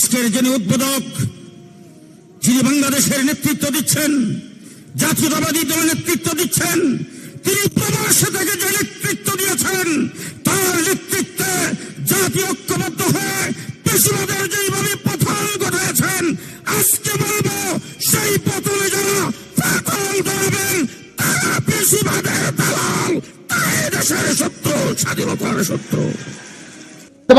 আজকের যিনি উদ্বোধক, যিনি বাংলাদেশের নেতৃত্ব দিচ্ছেন, জাতীয়তাবাদী দল নেতৃত্ব দিচ্ছেন, তিনি প্রবাসে থেকে যে নেতৃত্ব দিয়েছেন, তার নেতৃত্বে জাতি ঐক্যবদ্ধ হয়ে পেশিবাদের যেইভাবে পতন ঘটিয়েছেন, আজকে বলব সেই পতনে যারা পতন ধরাবেন তারা পেশিবাদের দালাল, তাই দেশের শত্রু, স্বাধীনতার শত্রু।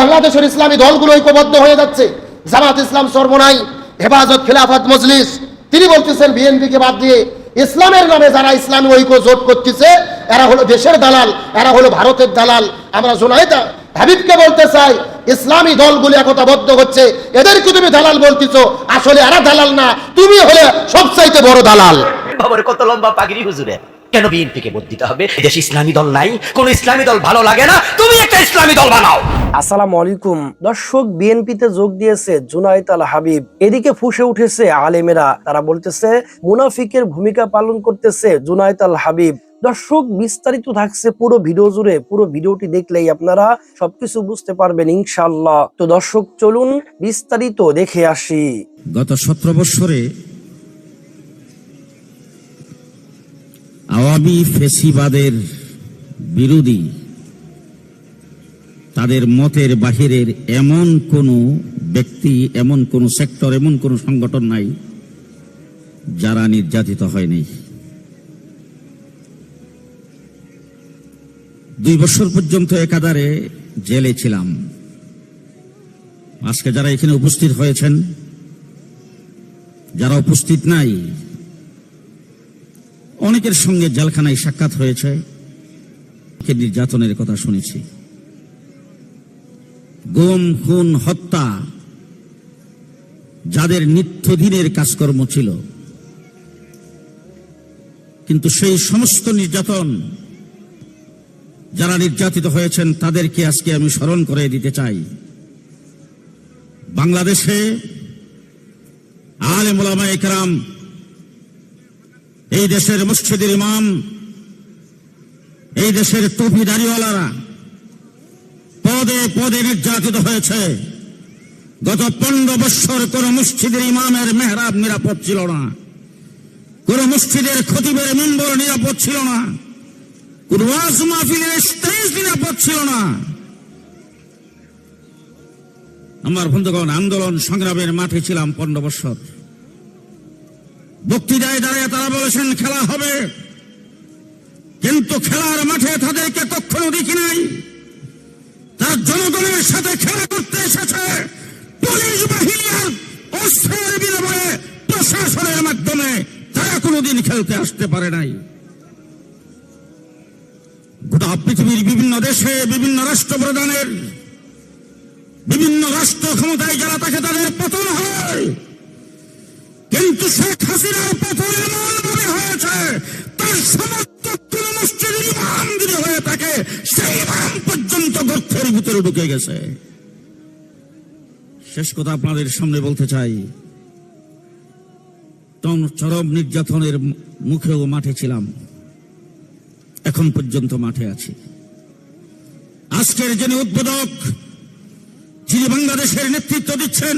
বাংলাদেশের ইসলামী দলগুলো ঐক্যবদ্ধ হয়ে যাচ্ছে। জামাত ইসলাম সর্বনাই, হেফাজত খিলাফত মজলিস। তিনি বলতেছেন, বিএনপিকে বাদ দিয়ে ইসলামের নামে যারা ইসলামী ঐক্য জোট করতেছে, এরা হলো দেশের দালাল, এরা হলো ভারতের দালাল। আমরা জোনাইদা হাবিবকে বলতে চাই, ইসলামী দলগুলি একতাবদ্ধ হচ্ছে। এদেরকে তুমি দালাল বলতেছ, আসলে এরা দালাল না, তুমি হলে সবচাইতে বড় দালাল। বাবার কত লম্বা পাগড়ি হুজুরে। কেন বিএনপিকে ভোট দিতে হবে? দেশ ইসলামী দল নাই কোন ইসলামী দল ভালো লাগে না তুমি একটা ইসলামী দল বানাও। আসসালামু আলাইকুম। দর্শক বিএনপিতে যোগ দিয়েছে জুনাইদ আল হাবিব। এদিকে ফুসে উঠেছে আলেমেরা। তারা বলতেছে মুনাফিকের ভূমিকা পালন করতেছে জুনাইদ আল হাবিব। দর্শক বিস্তারিত থাকছে পুরো ভিডিও জুড়ে। পুরো ভিডিওটি দেখলেই আপনারা সবকিছু বুঝতে পারবেন ইনশাআল্লাহ। তো দর্শক চলুন বিস্তারিত দেখে আসি। গত সতেরো বৎসরে আওয়ামী ফেসিবাদের বিরোধী, তাদের মতের বাহিরের এমন কোনো ব্যক্তি, এমন কোনো সেক্টর, এমন কোনো সংগঠন নাই যারা নির্যাতিত হয়নি। দুই বছর পর্যন্ত একাধারে জেলে ছিলাম। আজকে যারা এখানে উপস্থিত হয়েছেন, যারা উপস্থিত নাই অনেকের সঙ্গে জেলখানায় সাক্ষাৎ হয়েছে। নির্যাতনের কথা শুনেছি। গুম, খুন, হত্যা যাদের নিত্যদিনের কাজকর্ম ছিল। কিন্তু সেই সমস্ত নির্যাতন যারা নির্যাতিত হয়েছেন, তাদেরকে আজকে আমি স্মরণ করে দিতে চাই। বাংলাদেশে আলেম ওলামা একরাম এই দেশের মসজিদের ইমাম, এই দেশের টুপি দাড়িওয়ালারা পদে পদে নির্যাতিত হয়েছে। গত পনেরো বৎসর কোন মসজিদের ইমামের মেহরাব নিরাপদ ছিল না। কোন মসজিদের খতিবের মেম্বর নিরাপদ ছিল না। কোন ওয়াজ মাহফিলের স্টেজ নিরাপদ ছিল না। আমার বন্ধুগণ, আন্দোলন সংগ্রামের মাঠে ছিলাম পনেরো বৎসর বক্তৃতায় দাঁড়িয়ে তারা বলেছেন, খেলা হবে। কিন্তু খেলার মাঠে তাদেরকে কখনো দেখি নাই। তার জনগণের সাথে খেলা করতে এসেছে। পুলিশ বাহিনী আর অস্ত্রের বিনিময়ে প্রশাসনের মাধ্যমে তারা কোনোদিন খেলতে আসতে পারে নাই। গোটা পৃথিবীর বিভিন্ন দেশে বিভিন্ন রাষ্ট্র রাষ্ট্রপ্রধানের বিভিন্ন রাষ্ট্র ক্ষমতায় যারা থাকে তাদের পতন হয় কিন্তু শেখ হাসিনার পতন এমন ভাবে হয়েছে, তার সমস্ত কোন ইমাম হয়ে থাকে, সেই ইমাম পর্যন্ত গর্থের ভিতরে ঢুকে গেছে। শেষ কথা আপনাদের সামনে বলতে চাই, তখন চরম নির্যাতনের মুখেও মাঠে ছিলাম, এখন পর্যন্ত মাঠে আছি। আজকের যিনি উদ্বোধক, যিনি বাংলাদেশের নেতৃত্ব দিচ্ছেন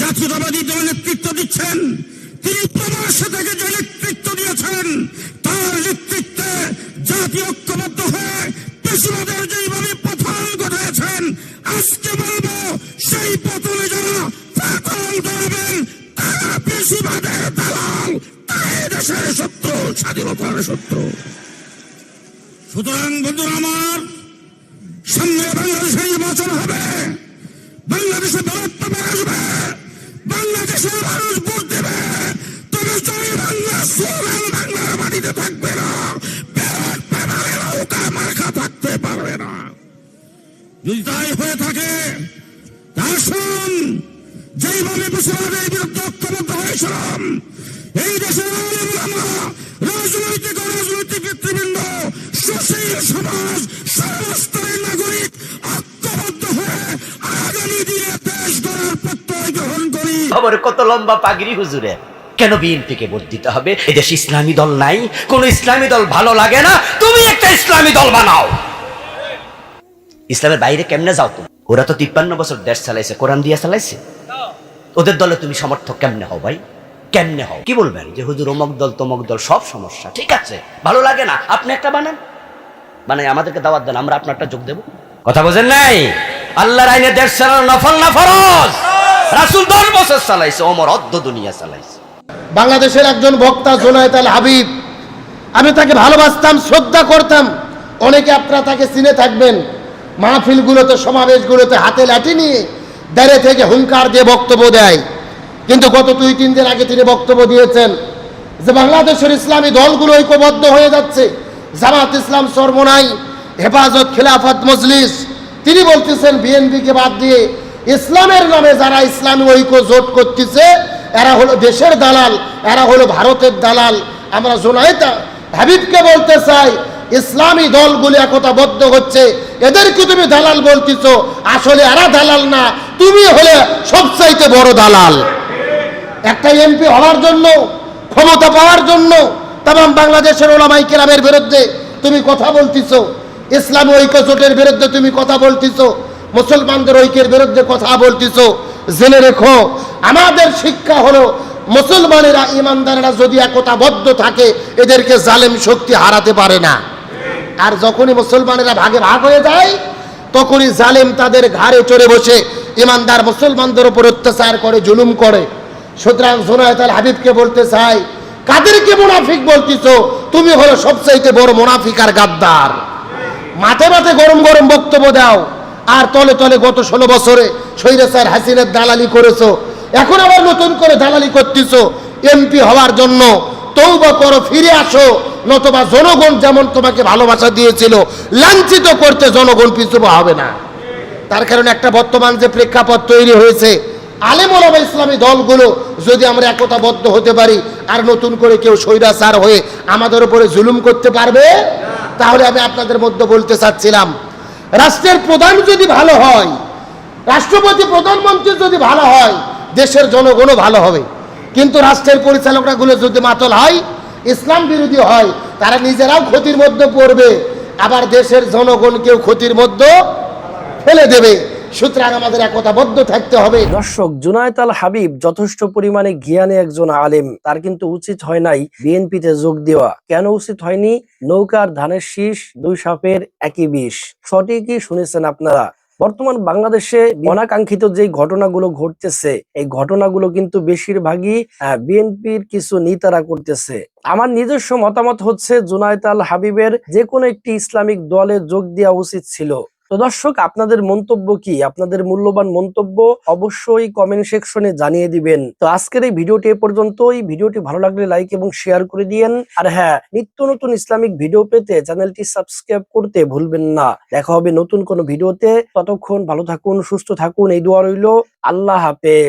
জাতীয়তাবাদী দল নেতৃত্ব দিচ্ছেন। তিনি প্রবাসে থেকে যে নেতৃত্ব দিয়েছেন, তার নেতৃত্বে জাতি ঐক্যবদ্ধ হয়ে পেশিবাদের যেইভাবে পতন ঘটিয়েছেন, আজকে বলব সেই পতনে যারা পতন ধরাবেন তারা পেশিবাদের দালাল, তাই দেশের শত্রু, স্বাধীনতার শত্রু। সুতরাং বন্ধুরা আমার, সামনে বাংলাদেশে নির্বাচন হবে। মার্কা থাকতে পারবে না। যদি তাই হয়ে থাকে শুন যেইভাবে মুসলমানের বিরুদ্ধে ঐক্যবদ্ধ হয়েছিলাম, এই দেশের রাজনৈতিক রাজনৈতিক নেতৃবৃন্দ, সুশীল সমাজ, সর্বস্তরের নাগরিক, ঐক্যবদ্ধ হয়ে আগামী দিনে দেশ গড়ার প্রত্যয় গ্রহণ করি। বাবার কত লম্বা পাগড়ি, হুজুরে। কেন বিএনপিকে ভোট দিতে হবে? দেশ ইসলামী দল নাই, কোন ইসলামী দল ভালো লাগে না, তুমি একটা ইসলামী দল বানাও। ইসলামের বাইরে কেমনে যাও তুমি? ওরা তো তিপ্পান্ন বছর দেশ চালাইছে, কোরআন দিয়া চালাইছে। ওদের দলে তুমি সমর্থক কেমনে হও ভাই? কেমনে হও? কি বলবেন? যে হুজুর অমক দল, তমক দল, সব সমস্যা। ঠিক আছে, ভালো লাগে না। আপনি একটা বানান। মানে আমাদেরকে দাওয়াত দেন, আমরা আপনারটা যোগ দেব। কথা বোঝেন নাই? আল্লাহর আইনে দেশ চালানো নফল না ফরজ? রাসূল দশ বছর চালাইছে, ওমর অর্ধ দুনিয়া চালাইছে। বাংলাদেশের একজন বক্তা জোনায়েত আল হাবিব, আমি তাকে ভালোবাসতাম, শ্রদ্ধা করতাম। অনেকে আপনারা তাকে চিনে থাকবেন। মাহফিলগুলোতে, সমাবেশগুলোতে হাতে লাঠি নিয়ে দাঁড়িয়ে থেকে হুঙ্কার দিয়ে বক্তব্য দেয়। কিন্তু গত দুই, তিন দিন আগে তিনি বক্তব্য দিয়েছেন যে বাংলাদেশের ইসলামী দলগুলো ঐক্যবদ্ধ হয়ে যাচ্ছে। জামাত ইসলাম সর্বনাই হেফাজত খেলাফত মজলিস, তিনি বলতেছেন, বিএনপিকে বাদ দিয়ে ইসলামের নামে যারা ইসলামী ঐক্য জোট করতেছে এরা হলো দেশের দালাল, এরা হলো ভারতের দালাল। আমরা জোনায়েতা হাবিবকে বলতে চাই, ইসলামী দলগুলি একতাবদ্ধ হচ্ছে। এদেরকে তুমি দালাল বলতেছ, আসলে এরা দালাল না, তুমি হলে সবচাইতে বড় দালাল। একটা এমপি হওয়ার জন্য, ক্ষমতা পাওয়ার জন্য তাম বাংলাদেশের ওলামাই কেরামের বিরুদ্ধে তুমি কথা বলতেছো, ইসলামী ঐক্য জোটের বিরুদ্ধে তুমি কথা বলতেছো, মুসলমানদের ঐক্যের বিরুদ্ধে কথা বলতেছো। জেনে রেখো আমাদের শিক্ষা হলো, মুসলমানেরা ইমানদারেরা যদি একতাবদ্ধ থাকে, এদেরকে জালেম শক্তি হারাতে পারে না। আর যখনই মুসলমানেরা ভাগে ভাগ হয়ে যায়, তখনই জালেম তাদের ঘাড়ে চড়ে বসে, ইমানদার মুসলমানদের উপর অত্যাচার করে, জুলুম করে। সুতরাং জোনায়ত আল হাবিবকে বলতে চাই, কাদেরকে মুনাফিক বলতিছো? তুমি হলো সবচাইতে বড় মুনাফিক আর গাদ্দার। মাঠে মাঠে গরম গরম বক্তব্য দাও, আর তলে তলে গত ষোলো বছরে স্বৈরাচার হাসিনের দালালি করেছ এখন আবার নতুন করে দালালি করতেছো। এমপি হওয়ার জন্য তৌবা করো, ফিরে আসো। নতুবা জনগণ যেমন তোমাকে ভালোবাসা দিয়েছিল, লাঞ্ছিত করতে জনগণ পিছু হবে না। তার কারণে একটা বর্তমান যে প্রেক্ষাপট তৈরি হয়েছে, আলেম ওলামা ইসলামী দলগুলো যদি আমরা একতাবদ্ধ হতে পারি, আর নতুন করে কেউ স্বৈরাচার হয়ে আমাদের উপরে জুলুম করতে পারবে? তাহলে আমি আপনাদের মধ্যে বলতে চাচ্ছিলাম, রাষ্ট্রের প্রধান যদি ভালো হয়, রাষ্ট্রপতি, প্রধানমন্ত্রী যদি ভালো হয় দেশের জনগণও ভালো হবে। কিন্তু রাষ্ট্রের পরিচালকরা গুলো যদি মাতল হয়, ইসলাম বিরোধী হয়, তারা নিজেরাও ক্ষতির মধ্যে পড়বে। আবার দেশের জনগণকেও ক্ষতির মধ্যে ফেলে দেবে। সুতরাং আমাদের একতাবদ্ধ থাকতে হবে। দর্শক জুনায়েত আল হাবিব যথেষ্ট পরিমাণে জ্ঞানী একজন আলেম। তার কিন্তু উচিত হয় নাই বিএনপিতে যোগ দেওয়া। কেন উচিত হয়নি? নৌকার ধানের শীষ, দুই সাপের একই বিষ। সঠিকই শুনেছেন আপনারা। বর্তমান বাংলাদেশে অনাকাঙ্ক্ষিত যে ঘটনাগুলো ঘটতেছে, এই ঘটনাগুলো কিন্তু বেশিরভাগই বিএনপির কিছু নেতারা করতেছে। আমার নিজস্ব মতামত হচ্ছে, জুনায়দ আল হাবিবের যে কোনো একটি ইসলামিক দলে যোগ দেওয়া উচিত ছিল। তো দর্শক, আপনাদের মন্তব্য কি? আপনাদের মূল্যবান মন্তব্য অবশ্যই কমেন্ট সেকশনে জানিয়ে দিবেন। তো আজকের এই ভিডিওটি এ পর্যন্ত পর্যন্তই। ভিডিওটি ভালো লাগলে লাইক এবং শেয়ার করে দিয়েন। আর হ্যাঁ নিত্য নতুন ইসলামিক ভিডিও পেতে চ্যানেলটি সাবস্ক্রাইব করতে ভুলবেন না। দেখা হবে নতুন কোনো ভিডিওতে ততক্ষণ ভালো থাকুন, সুস্থ থাকুন। এই দোয়া রইল আল্লাহ হাফেজ।